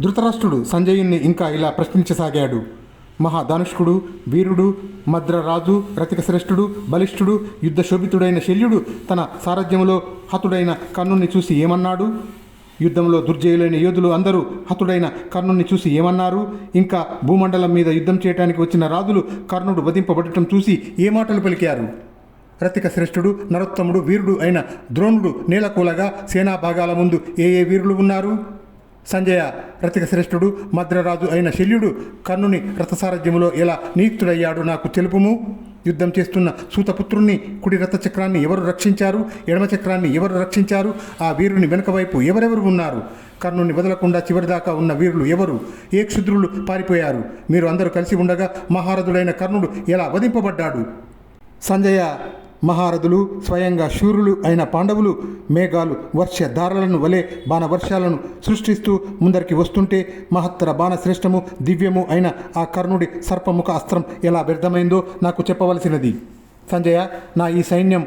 ధృతరాష్ట్రుడు సంజయుణ్ణి ఇంకా ఇలా ప్రశ్నించసాగాడు. మహాధనుష్కుడు వీరుడు మద్రరాజు రతిక శ్రేష్ఠుడు బలిష్ఠుడు యుద్ధ శోభితుడైన శల్యుడు తన సారథ్యంలో హతుడైన కర్ణుణ్ణి చూసి ఏమన్నాడు? యుద్ధంలో దుర్జయులైన యోధులు అందరూ హతుడైన కర్ణుణ్ణి చూసి ఏమన్నారు? ఇంకా భూమండలం మీద యుద్ధం చేయడానికి వచ్చిన రాజులు కర్ణుడు వధింపబడటం చూసి ఏ మాటలు పలికారు? రతిక శ్రేష్ఠుడు నరోత్తముడు వీరుడు అయిన ద్రోణుడు నేలకూలగా సేనా భాగాల ముందు ఏ ఏ వీరులు ఉన్నారు? సంజయ రతిక శ్రేష్ఠుడు మద్రరాజు అయిన శల్యుడు కర్ణుని రథసారథ్యములో ఎలా నియుక్తుడయ్యాడు నాకు తెలుపుము? యుద్ధం చేస్తున్న సూతపుత్రుణ్ణి కుడి రథ చక్రాన్ని ఎవరు రక్షించారు? ఎడమ చక్రాన్ని ఎవరు రక్షించారు? ఆ వీరుని వెనుక వైపు ఎవరెవరు ఉన్నారు? కర్ణుని వదలకుండా చివరిదాకా ఉన్న వీరులు ఎవరు? ఏ క్షుద్రులు పారిపోయారు? మీరు అందరూ కలిసి ఉండగా మహారథుడైన కర్ణుడు ఎలా వధింపబడ్డాడు? సంజయ మహారథులు స్వయంగా శూరులు అయిన పాండవులు మేఘాలు వర్షధారలను వలె బాణవర్షాలను సృష్టిస్తూ ముందరికి వస్తుంటే మహత్తర బాణశ్రేష్టము దివ్యము అయిన ఆ కర్ణుడి సర్పముఖ అస్త్రం ఎలా వ్యర్థమైందో నాకు చెప్పవలసినది. సంజయ నా ఈ సైన్యం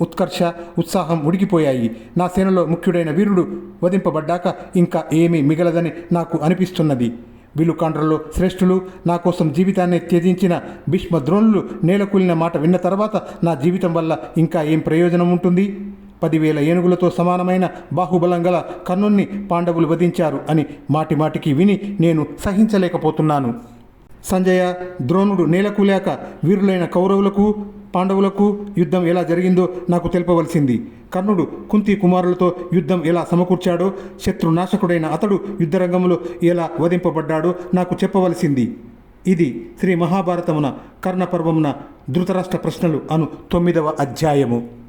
ఉత్కర్ష ఉత్సాహం ఉడికిపోయాయి. నా సేనలో ముఖ్యుడైన వీరుడు వధింపబడ్డాక ఇంకా ఏమీ మిగలదని నాకు అనిపిస్తున్నది. విలుకాండ్రలో శ్రేష్ఠులు నా కోసం జీవితాన్ని త్యజించిన భీష్మ ద్రోణులు నేలకూలిన మాట విన్న తర్వాత నా జీవితం వల్ల ఇంకా ఏం ప్రయోజనం ఉంటుంది? పదివేల ఏనుగులతో సమానమైన బాహుబలం గల కర్ణుణ్ణి పాండవులు వధించారు అని మాటి మాటికి విని నేను సహించలేకపోతున్నాను. సంజయ ద్రోణుడు నేలకూలాక వీరులైన కౌరవులకు పాండవులకు యుద్ధం ఎలా జరిగిందో నాకు తెలుపవలసింది. కర్ణుడు కుంతి కుమారులతో యుద్ధం ఎలా సమకూర్చాడో శత్రునాశకుడైన అతడు యుద్ధరంగంలో ఎలా వధింపబడ్డాడో నాకు చెప్పవలసింది. ఇది శ్రీ మహాభారతమున కర్ణపర్వమున ధృతరాష్ట్ర ప్రశ్నలు అను తొమ్మిదవ అధ్యాయము.